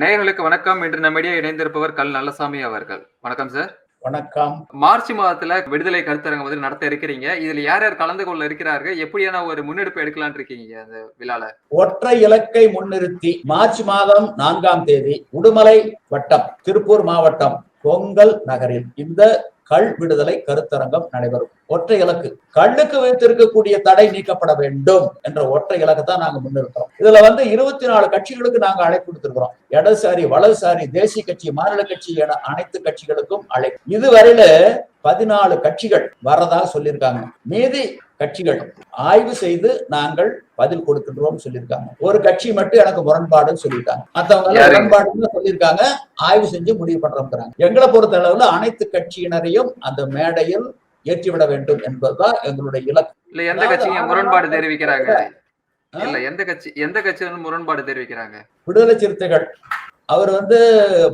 நேயர்களுக்கு வணக்கம். இன்று நம்மிடையே இணைந்திருப்பவர் கல் நல்லசாமி அவர்கள். வணக்கம் சார் வணக்கம். மார்ச் மாதத்துல விடுதலை கருத்தரங்கம் வந்து நடத்த இருக்கிறீங்க. இதுல யார் யார் கலந்து கொள்ள இருக்கிறார்கள்? எப்படியான ஒரு முன்னெடுப்பு எடுக்கலாம்னு இருக்கீங்க அந்த விழால? ஒற்றை இலக்கை முன்னிறுத்தி மார்ச் மாதம் நான்காம் தேதி உடுமலை வட்டம் திருப்பூர் மாவட்டம் பொங்கல் நகரில் இந்த கள் விடுதலை கருத்தரங்கம் நடைபெறும். ஒற்றை இலக்கு கல்லுக்கு வைத்திருக்கக்கூடிய தடை நீக்கப்பட வேண்டும் என்ற ஒற்றை இலக்கை தான் நாங்க முன்னிறுத்தோம் இதுல வந்து இருபத்தி நாலு கட்சிகளுக்கு நாங்க அழைப்பு கொடுத்திருக்கிறோம் இடதுசாரி வலதுசாரி தேசிய கட்சி மாநில கட்சி என அனைத்து கட்சிகளுக்கும் அழைப்பு. இதுவரையில பதினாலு கட்சிகள் வரதா சொல்லியிருக்காங்க. மீதி கட்சிகள். ஆய்வு செய்து நாங்கள் பதில் கொடுக்கின்றோம் சொல்லியிருக்காங்க. ஒரு கட்சி மட்டும் எனக்கு முரண்பாடுன்னு சொல்லியிருக்காங்க. யாருங்க? முரண்பாடுன்னு சொல்லியிருக்காங்க. ஆய்வு செஞ்சு முடிவு பண்றோம் எங்களை பொறுத்த அளவுல அனைத்து கட்சியினரையும் அந்த மேடையில் ஏற்றிவிட வேண்டும் என்பதுதான் எங்களுடைய இலக்கு. இல்ல எந்த ஆறாம் முரண்பாடு தெரிவிக்கிறாங்க? இல்ல எந்த கட்சி எந்த கட்சி வந்து முரண்பாடு தெரிவிக்கிறாங்க? விடுதலை சிறுத்தைகள். அவர் வந்து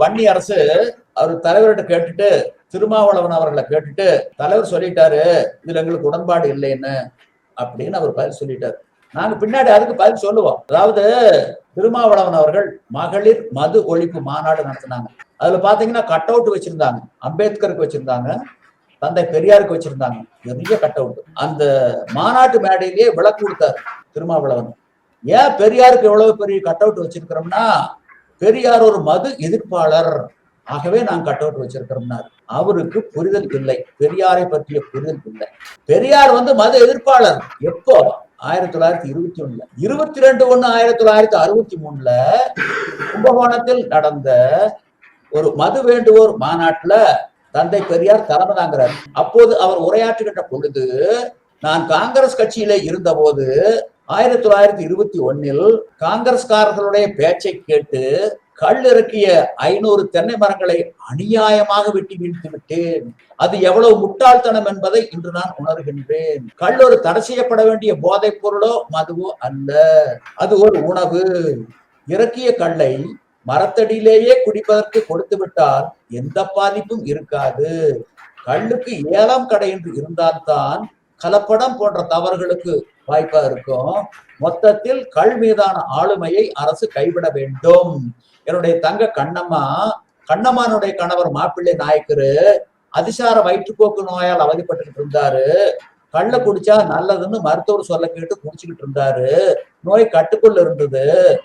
வன்னி அரசு அவர் தலைவர்கிட்ட கேட்டுட்டு திருமாவளவன் அவர்களை கேட்டுட்டு தலைவர் சொல்லிட்டாரு இதுல எங்களுக்கு உடன்பாடு இல்லைன்னு அப்படின்னு அவர் பதில் சொல்லிட்டாரு. நாங்க பின்னாடி அதுக்கு பதில் சொல்லுவோம். அதாவது திருமாவளவன் அவர்கள் மகளிர் மது ஒழிப்பு மாநாடு நடத்தினாங்க. அதுல பாத்தீங்கன்னா கட் அவுட் வச்சிருந்தாங்க. அம்பேத்கருக்கு வச்சிருந்தாங்க. தந்தை பெரியாருக்கு வச்சிருந்தாங்க. நிறைய கட் அவுட் அந்த மாநாட்டு மேடையிலேயே விளக்கு கொடுத்தாரு திருமாவளவன். ஏன் பெரியாருக்கு எவ்வளவு பெரிய கட் அவுட் வச்சிருக்கிறோம்னா பெரியார் ஒரு மது எதிர்ப்பாளர். ஆகவே நான் கட் அவுட் வச்சிருக்கிறோம்னாரு அவருக்கு புரிதல் இல்லை. பெரியாரை பற்றிய புரிதல் இல்லை. பெரியார் வந்து மத எதிர்ப்பாளர். எப்போ? ஆயிரத்தி தொள்ளாயிரத்தி இருபத்தி ஒண்ணுல இருபத்தி ரெண்டு ஒண்ணு ஆயிரத்தி தொள்ளாயிரத்தி அறுபத்தி மூணுல கும்பகோணத்தில் நடந்த ஒரு மது வேண்டுவோர் மாநாட்டுல தந்தை பெரியார் தலைமை தாங்கிறார். அப்போது அவர் உரையாற்றுகின்ற பொழுது நான் காங்கிரஸ் கட்சியில இருந்தபோது ஆயிரத்தி தொள்ளாயிரத்தி இருபத்தி ஒன்னில் காங்கிரஸ்காரர்களுடைய பேச்சை கேட்டு கல் இறக்கிய ஐநூறு தென்னை மரங்களை அநியாயமாக வெட்டி வீழ்த்தி விட்டேன். அது எவ்வளவு முட்டாள்தனம் என்பதை இன்று நான் உணர்கின்றேன். கல் ஒரு தடை செய்யப்பட வேண்டிய போதைப் பொருளோ மதுவோ அல்ல. அது ஒரு உணவு. இறக்கிய கல்லை மரத்தடியிலேயே குடிப்பதற்கு கொடுத்து விட்டால் எந்த பாதிப்பும் இருக்காது. கல்லுக்கு ஏலம் கடை என்று இருந்தால்தான் கலப்படம் போன்ற தவறுகளுக்கு வாய்ப்பா இருக்கும். மொத்தத்தில் கள் மீதான ஆளுமையை அரசு கைவிட வேண்டும். என்னுடைய தங்க கண்ணம்மா கண்ணம்மானுடைய கணவர் மாப்பிள்ளை நாயக்கரு அதிசார வயிற்றுப்போக்கு நோயால் அவதிப்பட்டுக்கிட்டு இருந்தாரு. கள்ள குடிச்சா நல்லதுன்னு மருத்துவர் சொல்ல கேட்டு குடிச்சுக்கிட்டு இருந்தாரு. நோய் கட்டுக்குள்ள இருந்தது.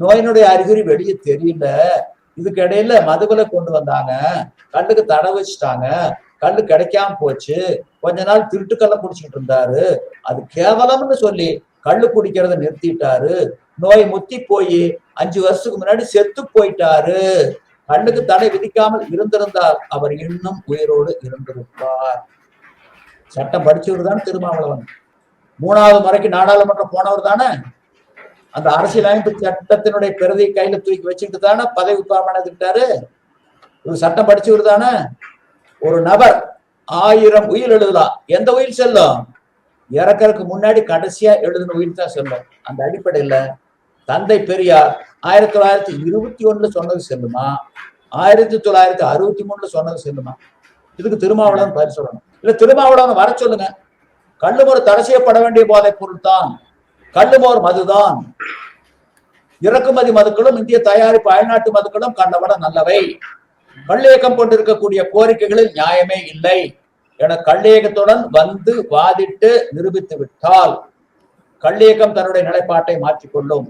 நோயினுடைய அறிகுறி வெளியே தெரியல. இதுக்கு இடையில மதுவில கொண்டு வந்தாங்க. கண்ணுக்கு தடை வச்சுட்டாங்க. கல்லு கிடைக்காம போச்சு. கொஞ்ச நாள் திருட்டுக்கல்ல குடிச்சுக்கிட்டு இருந்தாரு. அது கேவலம்னு சொல்லி கல்லு குடிக்கிறத நிறுத்திட்டாரு. நோய் முத்தி போய் அஞ்சு வருஷத்துக்கு முன்னாடி செத்து போயிட்டாரு. கண்ணுக்கு தடை விதிக்காமல் இருந்திருந்தால் அவர் இன்னும் உயிரோடு இருந்திருப்பார். சட்டம் படிச்சவர் தான் திருமாவளவன். மூணாவது முறைக்கு நாடாளுமன்றம் போனவர் தானே? அந்த அரசியலமைப்பு சட்டத்தினுடைய பிரதியை கையில தூக்கி வச்சுக்கிட்டு தானே பதவி பிரமாணத்துக்கிட்டாரு இவர் சட்டம் படிச்சவர் தானே? ஒரு நபர் ஆயிரம் உயிர் எழுதலாம் எந்த உயிர் செல்லும்? இறக்கறதுக்கு முன்னாடி கடைசியா எழுதின உயிர் தான் செல்லும். அந்த அடிப்படையில தந்தை பெரியார் ஆயிரத்தி தொள்ளாயிரத்தி இருபத்தி ஒண்ணுல சொன்னது செல்லுமா? ஆயிரத்தி தொள்ளாயிரத்தி அறுபத்தி மூணுல சொன்னது செல்லுமா? இதுக்கு திருமாவளவன் பதில் சொல்லணும். இல்ல திருமாவளவன் வர சொல்லுங்க. கல்லுமோர் தடை செய்யப்பட வேண்டிய போதைப் பொருள் தான் கல்லுமோர் மதுதான். இறக்குமதி மதுக்களும் இந்திய தயாரிப்பு அயல்நாட்டு மதுக்களும் கண்டவட நல்லவை. கள்ளியக்கம் கொண்டிருக்கக்கூடிய கோரிக்கைகளில் நியாயமே இல்லை என கள்ளியக்கத்துடன் வந்து வாதிட்டு நிரூபித்து விட்டால் கள்ளியக்கம் தன்னுடைய நிலைப்பாட்டை மாற்றிக்கொள்ளும்.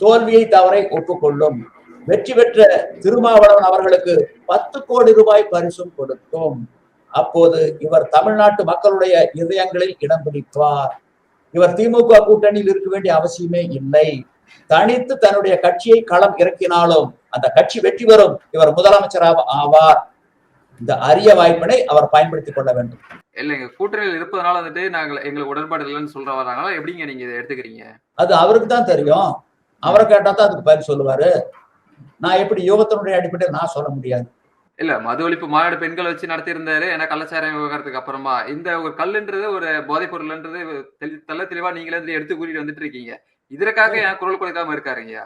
தோல்வியை தவறை ஒப்புக்கொள்ளும். வெற்றி பெற்ற திருமாவளவன் அவர்களுக்கு பத்து கோடி ரூபாய் பரிசும் கொடுக்கும் அப்போது இவர் தமிழ்நாட்டு மக்களுடைய இதயங்களில் இடம் பிடிப்பார். இவர் திமுக கூட்டணியில் இருக்க வேண்டிய அவசியமே இல்லை. தனித்து தன்னுடைய கட்சியை களம் இறக்கினாலும் அந்த கட்சி வெற்றி பெறும். இவர் முதலமைச்சராக ஆவார். இந்த அரிய வாய்ப்பினை அவர் பயன்படுத்திக் கொள்ள வேண்டும். இல்லைங்க கூட்டணியில் இருப்பதனால வந்துட்டு நாங்கள் எங்களுக்கு உடன்பாடு இல்லைன்னு சொல்ற வராங்களா எப்படிங்க நீங்க இதை எடுத்துக்கிறீங்க? அது அவருக்கு தான் தெரியும். அவரை கேட்டா தான் அதுக்கு பதில் சொல்லுவாரு. நான் எப்படி யோகத்தினுடைய அடிப்படையில் நான் சொல்ல முடியாது. இல்ல மது ஒழிப்பு மாநாடு பெண்கள் வச்சு நடத்தியிருந்தாரு. ஏன்னா கள்ளச்சாராயம் விவகாரத்துக்கு அப்புறமா. இந்த ஒரு கல்லுன்றது ஒரு போதைப் பொருள்ன்றது தெள்ள தெளிவா நீங்களே வந்து எடுத்து கூட்டிட்டு வந்துட்டு இருக்கீங்க. இதற்காக ஏன் குரல் கொடுக்காம இருக்காருங்கய்யா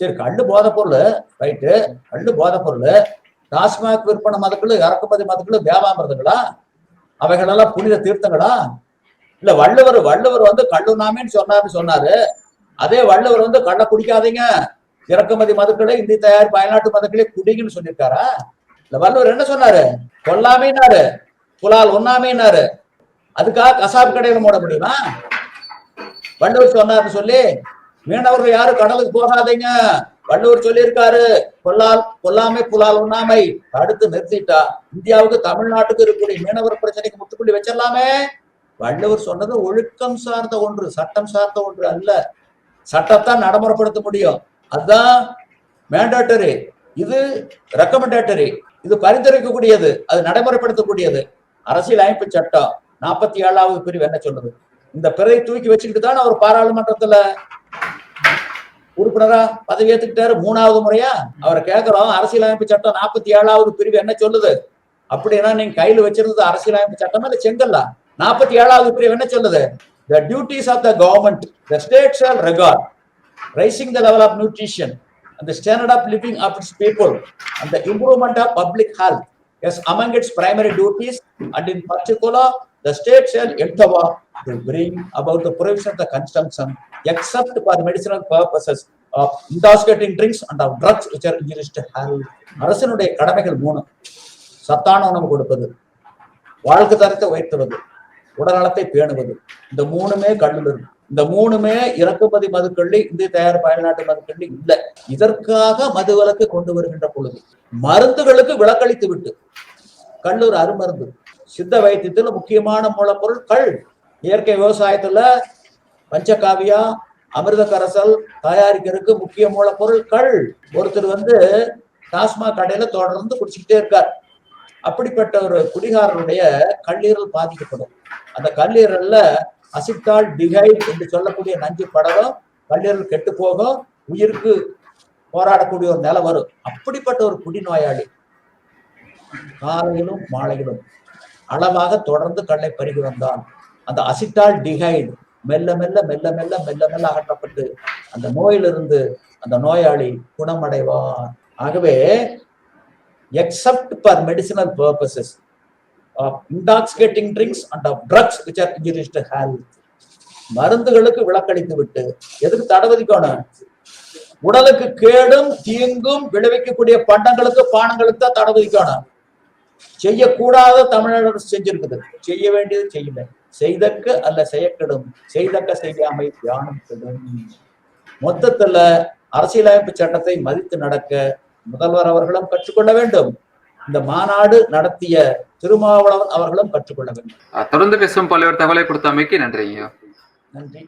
சரி கள்ளு போத பொருள் ரைட்டு கள்ளு போத பொருள் டாஸ்மாக் விற்பனை மதக்குழு இறக்குமதி மதக்குழு வியாபாரங்களா அவைகளெல்லாம் புனித தீர்த்தங்களா? இல்ல வள்ளுவர் வள்ளுவர் வந்து கள்ளுனாமேன்னு சொன்னாருன்னு சொன்னாரு. அதே வள்ளுவர் வந்து கள்ள குடிக்காதீங்க. இறக்குமதி மதுக்களை இந்தி தயாரிப்பு அயல்நாட்டு மதுக்களே குடிங்கன்னு சொல்லியிருக்காரா? இல்ல வள்ளுவர் என்ன சொன்னாரு? கொல்லாமைனாரு புலால் ஒண்ணாமைனாரு அதுக்காக கசாப்பு கடையில மூட முடியுமா? வள்ளுவர் சொன்னாருன்னு சொல்லி மீனவர்கள் யாரும் கடலுக்கு போகாதீங்க. வள்ளுவர் சொல்லியிருக்காரு கொல்லால் கொல்லாமை புலால் உண்ணாமை. தடுத்து நிறுத்திட்டா. இந்தியாவுக்கு தமிழ்நாட்டுக்கு இருக்கக்கூடிய மீனவர் பிரச்சனைக்கு முற்றுப்புள்ளி வச்சிடலாமே. வள்ளுவர் சொன்னது ஒழுக்கம் சார்ந்த ஒன்று சட்டம் சார்ந்த ஒன்று அல்ல. சட்டத்தை நடைமுறைப்படுத்த முடியும். அதுதான் மேண்டேட்டரி இது ரெக்கமெண்டேட்டரி இது பரிந்துரைக்கக்கூடியது. அது நடைமுறைப்படுத்தக்கூடியது. அரசியல் அமைப்பு சட்டம். நாற்பத்தி ஏழாவது பிரிவு என்ன சொல்லுது? இந்த பிறையை தூக்கி வச்சுக்கிட்டு தான் அவர் பாராளுமன்றத்துல உறுப்பினரா பதவி ஏத்துக்கிட்டாரு? மூணாவது முறையா? அவரை கேட்கிறோம் அரசியலமைப்பு சட்டம் நாற்பத்தி ஏழாவது பிரிவு என்ன சொல்லுது? அப்படின்னா நீங்க கையில வச்சிருந்தது அரசியலமைப்பு சட்டமா? இல்ல செங்கல்லா? நாற்பத்தி ஏழாவது பிரிவு என்ன சொல்லுது? The duties of the government the state shall regard raising the level of nutrition and the standard of living of its people and the improvement of public health. Is among its primary duties and in particular the state shall endeavor to bring about the prohibition of the consumption except for medicinal purposes of intoxicating drinks and of drugs which are injurious to health அரசனுடைய கடமைகள் மூணு. சத்தான உணவு கொடுப்பது வாழ்க்கை தரத்தை உயர்த்துவது உடல்நலத்தை பேணுவது. இந்த மூணுமே கல்லுல இந்த மூணுமே இறக்குமதி மதுக்கள்ளி இந்திய தயார் அயல்நாட்டு மதுக்கள்ளி இல்லை. இதற்காக மதுவிலக்கு கொண்டு வருகின்ற பொழுது மருந்துகளுக்கு விலக்களித்து விட்டு கல்லூர் அருமருந்து சித்த வைத்தியத்துல முக்கியமான மூலப்பொருள் கள் இயற்கை விவசாயத்துல பஞ்சகாவியா அமிர்த கரசல் தயாரிக்கிறதுக்கு முக்கிய மூலப்பொருள் கள் ஒருத்தர் வந்து டாஸ்மாக் கடையில தொடர்ந்து குடிச்சுக்கிட்டே இருக்கார். அப்படிப்பட்ட ஒரு குடிகாரனுடைய கல்லீரல் பாதிக்கப்படும். அந்த கல்லீரல்ல அசிட்டால் டிகைட் என்று சொல்லக்கூடிய நஞ்சு படலம் கல்லீரல் கெட்டு போகும் உயிருக்கு போராடக்கூடிய ஒரு நிலை வரும். அப்படிப்பட்ட ஒரு குடிநோயாளி காலையிலும் மாலையிலும் அளவாக தொடர்ந்து கல்லை பருகி வந்தான். அந்த அசிட்டால் டிகைட் மெல்ல மெல்ல மெல்ல மெல்ல மெல்ல மெல்ல அகற்றப்பட்டு அந்த நோயிலிருந்து அந்த நோயாளி குணமடைவான். ஆகவே except for medicinal purposes of intoxicating drinks and of drugs which are injurious to health மருந்துகளுக்கு விலக்களித்து விட்டு எதுக்கு தடை விதிக்கணும் உடலுக்கு கேடும் தீங்கும் விளைவிக்கக்கூடிய பண்டங்களுக்கு பானங்களுக்கு தான் தடை விதிக்கணும் செய்யக்கூடாத அரசு செஞ்சிருக்குது. செய்ய வேண்டியது செய்யல செய்தக்க அல்ல செய்யக்கெடும். செய்தக்க செய்யாமை தியானம் கெடும். மொத்தத்துல அரசியலமைப்பு சட்டத்தை மதித்து நடக்க முதல்வர் அவர்களும் கற்றுக்கொள்ள வேண்டும். இந்த மாநாடு நடத்திய திருமாவளவன் அவர்களும் கற்றுக்கொள்ள வேண்டும். தொடர்ந்து பேசும் பல்வேறு தகவலை கொடுத்தமைக்கு நன்றிங்க நன்றி.